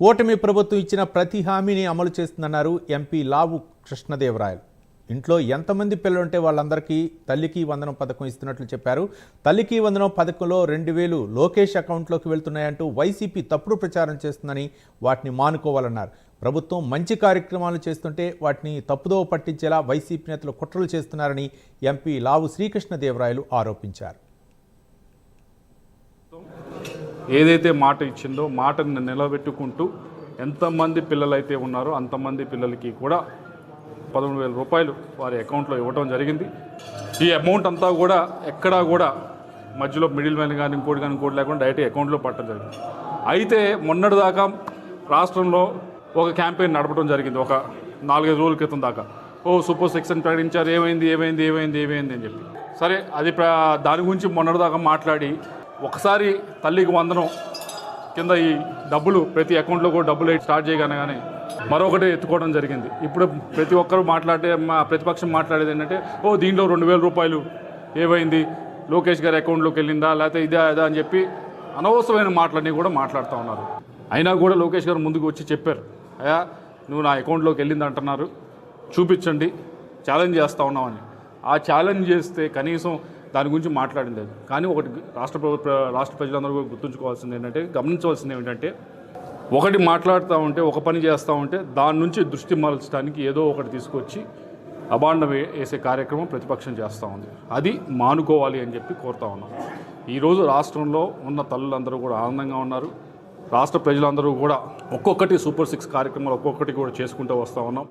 కూటమి ప్రభుత్వం ఇచ్చిన ప్రతి హామీని అమలు చేస్తుందన్నారు ఎంపీ లావు కృష్ణదేవరాయలు. ఇంట్లో ఎంతమంది పిల్లలుంటే వాళ్ళందరికీ తల్లికి వందనం పథకం ఇస్తున్నట్లు చెప్పారు. తల్లికి వందనం పథకంలో రెండు వేలు లోకేష్ అకౌంట్లోకి వెళ్తున్నాయంటూ వైసీపీ తప్పుడు ప్రచారం చేస్తుందని వాటిని మానుకోవాలన్నారు. ప్రభుత్వం మంచి కార్యక్రమాలు చేస్తుంటే వాటిని తప్పుదోవ పట్టించేలా వైసీపీ నేతలు కుట్రలు చేస్తున్నారని ఎంపీ లావు శ్రీకృష్ణదేవరాయలు ఆరోపించారు. ఏదైతే మాట ఇచ్చిందో మాటను నిలబెట్టుకుంటూ ఎంతమంది పిల్లలైతే ఉన్నారో అంతమంది పిల్లలకి కూడా పదమూడు వేల రూపాయలు వారి అకౌంట్లో ఇవ్వడం జరిగింది. ఈ అమౌంట్ అంతా కూడా ఎక్కడా కూడా మధ్యలో మిడిల్ మ్యాన్ కానీ ఇంకోటి కానీ ఇంకోటి లేకుండా డైరెక్ట్ అకౌంట్లో పట్టడం జరిగింది. అయితే మొన్నటి దాకా రాష్ట్రంలో ఒక క్యాంపెయిన్ నడపడం జరిగింది. ఒక నాలుగైదు రోజుల క్రితం దాకా. ఓ సూపర్ సెక్షన్ ప్రకటించారు. ఏమైంది ఏమైంది ఏమైంది ఏమైంది అని చెప్పి. సరే అది ప్ర దాని గురించి మొన్నటిదాకా మాట్లాడి ఒకసారి తల్లికి వందనం కింద ఈ డబ్బులు ప్రతి అకౌంట్లో కూడా డబ్బులు స్టార్ట్ చేయగానే మరొకటి ఎత్తుకోవడం జరిగింది. ఇప్పుడు ప్రతి ఒక్కరు మాట్లాడే మా ప్రతిపక్షం మాట్లాడేది ఏంటంటే ఓ దీంట్లో రెండు వేల రూపాయలు ఏమైంది? లోకేష్ గారి అకౌంట్లోకి వెళ్ళిందా? లేకపోతే ఇదా ఇదా? అని చెప్పి అనవసరమైన మాటలన్నీ కూడా మాట్లాడుతూ ఉన్నారు. అయినా కూడా లోకేష్ గారు ముందుకు వచ్చి చెప్పారు అయ్యా నువ్వు నా అకౌంట్లోకి వెళ్ళింది అంటున్నారు. చూపించండి. ఛాలెంజ్ చేస్తూ ఉన్నామని. ఆ ఛాలెంజ్ చేస్తే కనీసం దాని గురించి మాట్లాడింది లేదు కానీ ఒకటి రాష్ట్ర ప్రభుత్వ రాష్ట్ర ప్రజలందరూ కూడా గుర్తుంచుకోవాల్సింది ఏంటంటే గమనించవలసింది ఏంటంటే ఒకటి మాట్లాడుతూ ఉంటే ఒక పని చేస్తూ ఉంటే దాని నుంచి దృష్టి మరల్చడానికి ఏదో ఒకటి తీసుకొచ్చి అబాండం వే- వేసే కార్యక్రమం ప్రతిపక్షం చేస్తూ ఉంది. అది మానుకోవాలి అని చెప్పి కోరుతా ఉన్నాం. ఈరోజు రాష్ట్రంలో ఉన్న తల్లులందరూ కూడా ఆనందంగా ఉన్నారు. రాష్ట్ర ప్రజలందరూ కూడా ఒక్కొక్కటి సూపర్ సిక్స్ కార్యక్రమాలు ఒక్కొక్కటి కూడా చేసుకుంటూ వస్తూ ఉన్నాం.